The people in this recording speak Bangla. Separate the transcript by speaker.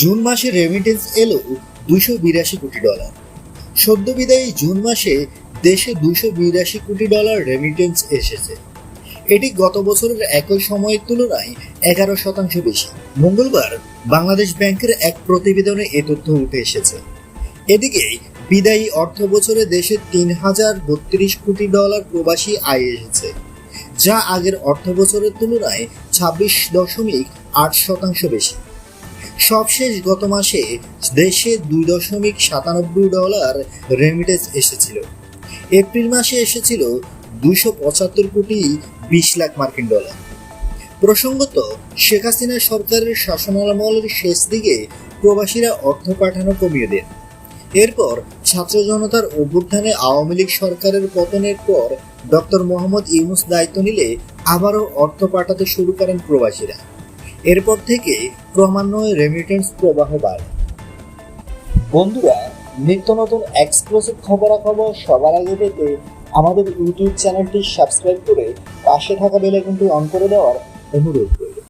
Speaker 1: জুন মাসে রেমিটেন্স এলো দুশো বিরাশি কোটি ডলার সদ্য বিদায়ী জুন মাসে দেশে দুশো বিরাশি কোটি ডলার রেমিটেন্স এসেছে। এটি গত বছরের একই সময়ের তুলনায় এগারো শতাংশ বেশি। মঙ্গলবার বাংলাদেশ ব্যাংকের এক প্রতিবেদনে এ তথ্য উঠে এসেছে। এদিকে বিদায়ী অর্থ বছরে দেশে তিন হাজার বত্রিশ কোটি ডলার প্রবাসী আয় এসেছে, যা আগের অর্থ বছরের তুলনায় ছাব্বিশ দশমিক আট শতাংশ বেশি। সবশেষ গত মাসে দেশে দুই দশমিক সাতানব্বই ডলার রেমিটেন্স এসেছিল। এপ্রিল মাসে এসেছিল দুশো পঁচাত্তর কোটি বিশ লাখ মার্কিন ডলার। প্রসঙ্গত, শেখ হাসিনা সরকারের শাসনামলের শেষ দিকে প্রবাসীরা অর্থ পাঠানো কমিয়ে দেন। এরপর ছাত্র জনতার অভ্যুত্থানে আওয়ামী লীগ সরকারের পতনের পর ডক্টর মোহাম্মদ ইউনুস দায়িত্ব নিলে আবারও অর্থ পাঠাতে শুরু করেন প্রবাসীরা। এরপর থেকে ক্রমান্বয়ে রেমিটেন্স প্রবাহ বাড়ে। বন্ধুরা, নিত্য নতুন এক্সক্লুসিভ খবরাখবর সবার আগে পেতে আমাদের ইউটিউব চ্যানেলটি সাবস্ক্রাইব করে পাশে থাকা বেলে কিন্তু অন করে দেওয়ার অনুরোধ